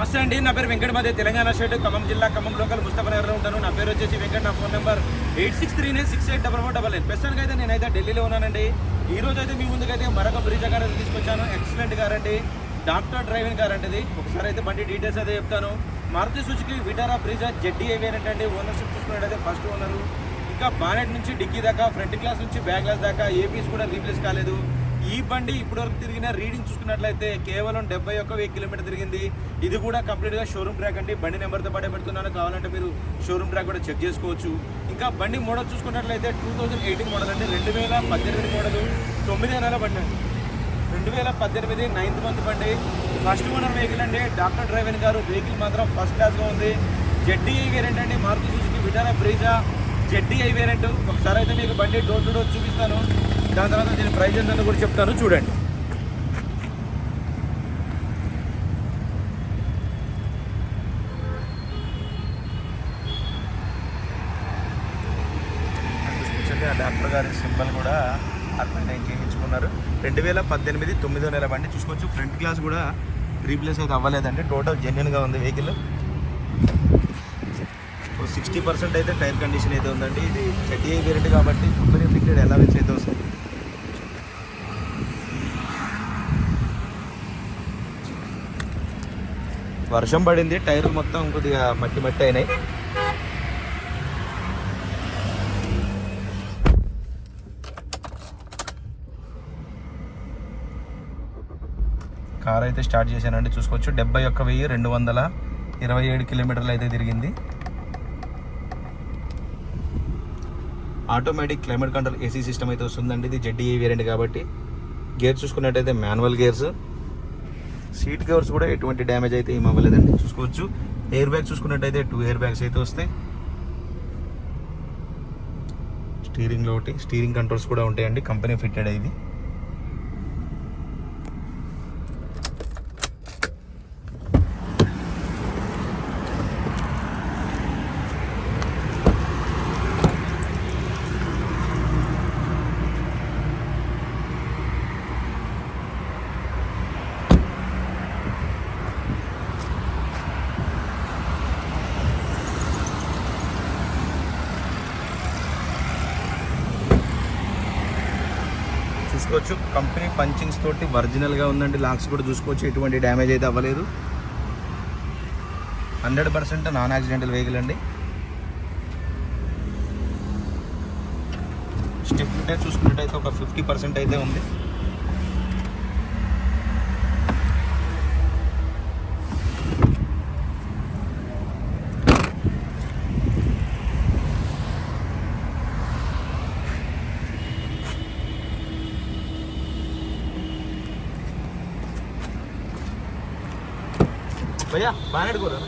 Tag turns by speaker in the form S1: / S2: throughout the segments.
S1: నమస్తే అండి. నా పేరు వెంకట మధ్య తెలంగాణ స్టేట్ ఖమ్మం జిల్లా ఖమ్మం లోకల్ ముస్తఫనగర్లో ఉంటాను. నా పేరు వచ్చేసి వెంకట. నా phone number eight six three nine six eight double four double nine. ప్రస్తుతానికి అయితే నేనైతే ఢిల్లీలో ఉన్నానండి. ఈ రోజు అయితే మీ ముందుకైతే మరొక బ్రిడ్జ్ కార్ తీసుకొచ్చాను. ఎక్సలెంట్ కార్ అండి. డాక్టర్ డ్రైవింగ్ కార్ అంటే ఇది. ఒకసారి అయితే బండి డీటెయిల్స్ అయితే చెప్తాను. Maruti Suzuki Vitara Brezza ZDi variant అంటే ఓనర్షిప్ తీసుకున్నట్టయితే ఫస్ట్ ఓనరు ఇంకా బానెట్ నుంచి డిక్కీ దాకా ఫ్రంట్ గ్లాస్ నుంచి బ్యాక్ గ్లాస్ దాకా ఏపీస్ కూడా రీప్లేస్ కాలేదు. ఈ బండి ఇప్పటివరకు తిరిగిన రీడింగ్ చూసుకున్నట్లయితే కేవలం డెబ్బై ఒక్క వెయ్యి కిలోమీటర్ తిరిగింది. ఇది కూడా కంప్లీట్గా షోరూమ్ ట్రాక్ అండి. బండి నెంబర్తో పాటే పెడుతున్నాను. కావాలంటే మీరు షోరూమ్ ట్రాక్ కూడా చెక్ చేసుకోవచ్చు. ఇంకా బండి మోడల్ చూసుకున్నట్లయితే టూ థౌజండ్ ఎయిటీన్ మోడల్ అండి. రెండు వేల పద్దెనిమిది మోడల్ తొమ్మిది నెలల బండి అండి? రెండు వేల పద్దెనిమిది నైన్త్ మంత్ బండి. ఫస్ట్ ఓనర్ వెహికల్ అండి. డాక్టర్ డ్రైవర్ గారు వెహికల్ మాత్రం ఫస్ట్ క్లాస్గా ఉంది. జెడ్డీ వేరియంట్ అండి. Maruti Suzuki Vitara Brezza? ZDi variant ఒకసారి అయితే మీకు బండి డోర్ టు డోర్ చూపిస్తాను. దాని తర్వాత దీని ప్రైజ్ ఎంతని కూడా చెప్తాను చూడండి. ఆ డాక్టర్ గారి సింబల్ కూడా అర్థం చేయించుకున్నారు. రెండు వేల పద్దెనిమిది తొమ్మిదో నెల బండి చూసుకోవచ్చు. ఫ్రంట్ గ్లాస్ కూడా రీప్లేస్ అయితే అవ్వలేదండి. టోటల్ జెన్యున్గా ఉంది వెహికల్. సిక్స్టీ పర్సెంట్ అయితే టైర్ కండిషన్ అయితే ఉందండి. ఇది థర్టీ వేరియంట్ కాబట్టి కంపెనీ ఫిక్టెడ్ ఎలా వచ్చి అయితే వస్తుంది వర్షం పడింది టైర్లు మొత్తం కొద్దిగా మట్టి మట్టి అయినాయి. కార్ అయితే స్టార్ట్ చేశానండి చూసుకోవచ్చు. డెబ్బై ఒక్క వెయ్యి రెండు వందల ఇరవై ఏడు కిలోమీటర్లు అయితే తిరిగింది. Automatic climate control AC system అయితే వస్తుందండి. ఇది జెడ్డీ వేరియంట్ కాబట్టి. గేర్ చూసుకున్నట్టయితే మాన్యువల్ గేర్స్. సీట్ కవర్స్ కూడా ఎటువంటి డ్యామేజ్ అయితే ఏం అవ్వలేదండి. చూసుకోవచ్చు. ఎయిర్ బ్యాగ్ చూసుకున్నట్టయితే టూ ఎయిర్ బ్యాగ్స్ అయితే వస్తాయి. స్టీరింగ్లో ఒకటి. స్టీరింగ్ కంట్రోల్స్ కూడా ఉంటాయండి. కంపెనీ ఫిట్టెడ్ అయింది చూసుకోవచ్చు కంపెనీ పంచింగ్స్ తోటి ఒరిజినల్గా ఉందండి. లాక్స్ కూడా చూసుకోవచ్చు. ఎటువంటి డ్యామేజ్ అయితే అవ్వలేదు. Hundred percent non accidental vehicle అండి. స్టెప్ చూసుకున్నట్టయితే ఒక ఫిఫ్టీ పర్సెంట్ అయితే ఉంది. భయ్యా బాగా అడుగురా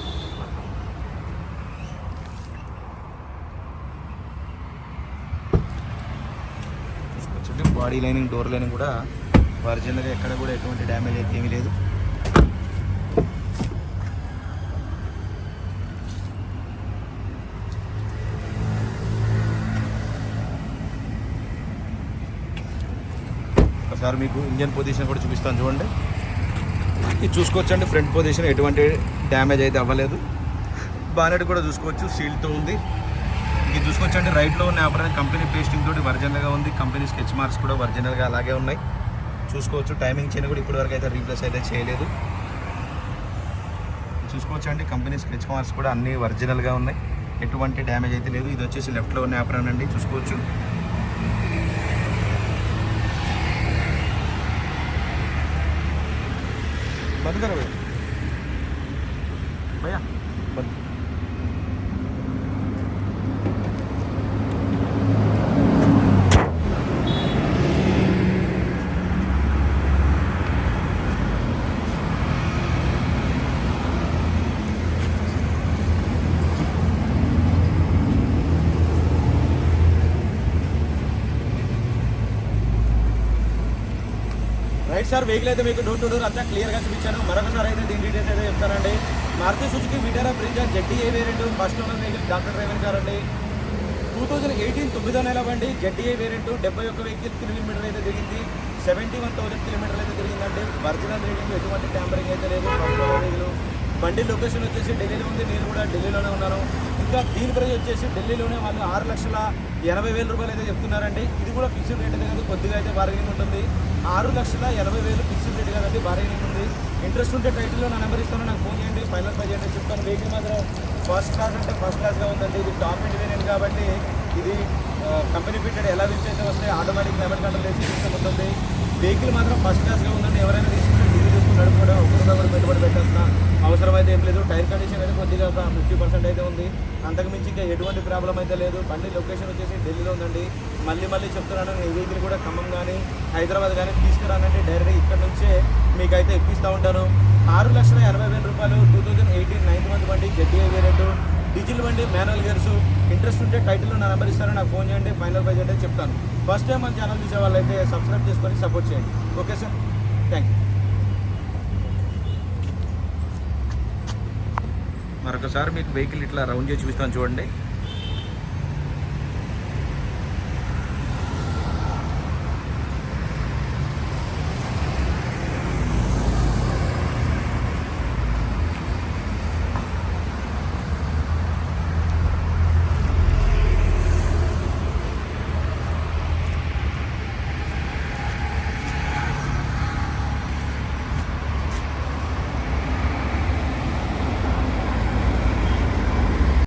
S1: బాడీ లైనింగ్ డోర్ లైనింగ్ కూడా ఒరిజినల్గా ఎక్కడ కూడా ఎటువంటి డ్యామేజ్ అయితే ఏమీ లేదు. ఒకసారి మీకు ఇంజన్ పొజిషన్ కూడా చూపిస్తాను చూడండి. ఇది చూసుకోవచ్చండి. ఫ్రంట్ పొజిషన్ ఎటువంటి డ్యామేజ్ అయితే అవ్వలేదు. బానెట్ కూడా చూసుకోవచ్చు. సీల్తో ఉంది. ఇది చూసుకోవచ్చండి. రైట్లో ఉన్న ఆపరేషన్ కంపెనీ పేస్టింగ్ తోటి ఒరిజినల్గా ఉంది. కంపెనీ స్కెచ్ మార్క్స్ కూడా ఒరిజినల్గా అలాగే ఉన్నాయి. చూసుకోవచ్చు. టైమింగ్ చైన్ కూడా ఇప్పటివరకు అయితే రీప్లేస్ అయితే చేయలేదు. చూసుకోవచ్చండి. కంపెనీ స్కెచ్ మార్క్స్ కూడా అన్నీ ఒరిజినల్గా ఉన్నాయి. ఎటువంటి డ్యామేజ్ అయితే లేదు. ఇది వచ్చేసి లెఫ్ట్లో ఉన్న ఆపరేషన్ అండి. చూసుకోవచ్చు. बंद करो भैया भैया ఒకసారి సార్ వెహికల్ అయితే మీకు డోర్ టు డోర్ అంతా క్లియర్గా చూపించాను. మరొకసారి అయితే దీని డీటెయిల్స్ అయితే చెప్తానండి. Maruti Suzuki Vitara Brezza ZDA variant first owner vehicle doctor driver గారు అండి టూ థౌజండ్ ఎయిటీన్ తొమ్మిదో నెల బండి జడ్డీఏ వేరియంట్ డెబ్బై ఒక్క వెహికల్ కిలోమీటర్ అయితే తిరిగింది. సెవెంటీ వన్ థౌసండ్ కిలోమీటర్లు అయితే తిరిగిందండి. ఒరిజినల్ రేటింగ్ ఎటువంటి ట్యాంపరింగ్ అయితే లేదు. ఫస్ట్ ఓనర్ వెహికల్ బండి లొకేషన్ వచ్చేసి ఢిల్లీలో ఉంది. నేను కూడా ఢిల్లీలోనే ఉన్నాను ఇంకా దీని ప్రైస్ వచ్చేసి ఢిల్లీలోనే వాళ్ళు ఆరు లక్షల ఎనభై వేల రూపాయలు అయితే చెప్తున్నారండి. ఇది కూడా ఫిక్స్డ్ రేట్ కాదు కొద్దిగా అయితే బార్గెనింగ్ ఉంటుంది. ఆరు లక్షల ఎనభై వేలు ఫిక్స్డ్ రేట్ కాదండి బార్గెనింగ్ ఉంది. ఇంట్రెస్ట్ ఉంటే టైటిల్లో నా నెంబర్ ఇస్తాను నాకు ఫోన్ చేయండి. ఫైనల్ పై చేయండి చెప్తాను. వెహికల్ మాత్రం ఫస్ట్ క్లాస్ అంటే ఫస్ట్ క్లాస్గా ఉందండి. ఇది టాప్ ఎండ్ కాబట్టి ఇది కంపెనీ ఫిట్టెడ్ ఎలా విల్స్ అయితే వస్తాయి ఆటోమేటిక్ క్లైమేట్ కంట్రోల్ చేసి సిస్టమ్ ఉంటుంది. వెహికల్ మాత్రం ఫస్ట్ క్లాస్గా ఉందండి. ఎవరైనా తీసుకుంటే నడుపుకోవడం ఒక్కొక్క పెట్టుబడి పెట్టాల్సిన అవసరం అయితే ఏం లేదు. టైర్ కండిషన్ అయితే కొద్దిగా ఒక ఫిఫ్టీ పర్సెంట్ అయితే ఉంది. అంతకుమించి ఇంకా ఎటువంటి ప్రాబ్లం అయితే లేదు. బండి లొకేషన్ వచ్చేసి ఢిల్లీలో ఉందండి. మళ్ళీ మళ్ళీ చెప్తున్నాను ఈ వెహికల్ కూడా ఖమ్మం కానీ హైదరాబాద్ కానీ తీసుకురానంటే డైరెక్ట్ ఇక్కడ నుంచే మీకైతే ఎక్కిస్తూ ఉంటాను. ఆరు లక్షల ఎనభై వేల రూపాయలు two thousand eighteen ninth month బండి జెడ్డీఏ వేరియట్ డీజిల్ బండి మాన్యువల్ గేర్స్. ఇంట్రెస్ట్ ఉంటే టైటిల్లో నా నెంబర్ ఇస్తారని నాకు ఫోన్ చేయండి. ఫైనల్ ప్రైజ్ అంటే చెప్తాను. ఫస్ట్ టైం మన ఛానల్ చూసే వాళ్ళైతే సబ్స్క్రైబ్ చేసుకొని సపోర్ట్ చేయండి. Okay sir. థ్యాంక్ యూ
S2: ఒకసారి మీకు వెహికల్ ఇట్లా రౌండ్ చేసి చూపిస్తాను చూడండి.